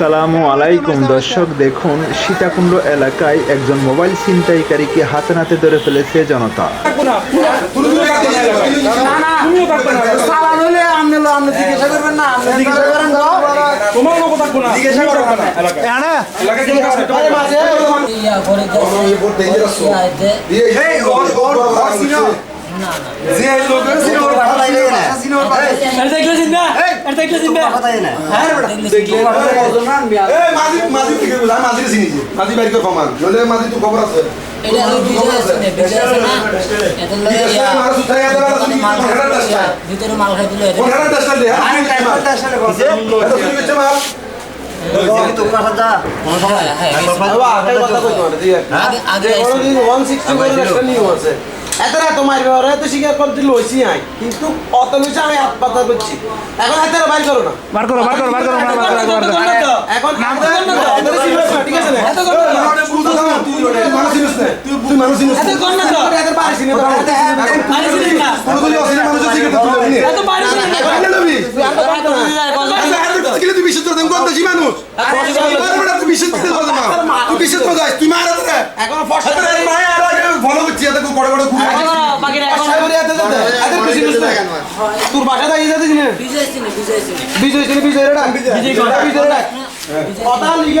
আসসালামু আলাইকুম, দর্শক, দেখুন, সীতাকুণ্ড এলাকায় একজন মোবাইল ছিনতাইকারীকে হাতে নাতে ধরে ফেলেছে জনতা। তুমিও থাকবে না না না মাঝে এটা দেখলে জিন্দা এটা দেখলে জিন্দা দেখলে এই মাঝি মাঝি থেকে বুঝা মাঝি চিনি। মাঝি বাইর করে কমান। নলে মাঝি তো খবর আছে। এটা ওই বিজয় আছে। না বিজয় আছে না? এত লাগে বিজয় আছে, মানুষ উঠাই এত বেলা শুনি, মাল কোন হাজার দশটা? ভিতরে মাল খাই দিলে কোন হাজার দশটা দে আমি টাইম আসলে বলছে এত শুনি বেচে মাল? হ্যাঁ আগে আগে এত রাত মারবে ওরা তো স্বীকার করতে লইছি আই কিন্তু অত লইছে আমি হাত পাতা করছি এখন হাতে বাইর করো না বার করো বার করো বার করো করো করো এখন ঠিক আছে না এত চিনিস না তুই মানুষ না কর না তো এত পারিস না কোনো তুই অসিনে মানুষ চিনি তো তুই নিয়ে এত পারিস না আচ্ছা এত তুই বিশেষ করে কোন দেশি মানুষ তুই বিশেষ করে না তুই করে মারা এখন ফসল বড় বড় ঘুরে তোর বাসা দাঁড়িয়ে যাতে বিজয় বিজয় বিজয় বিজয় বিজয় কথা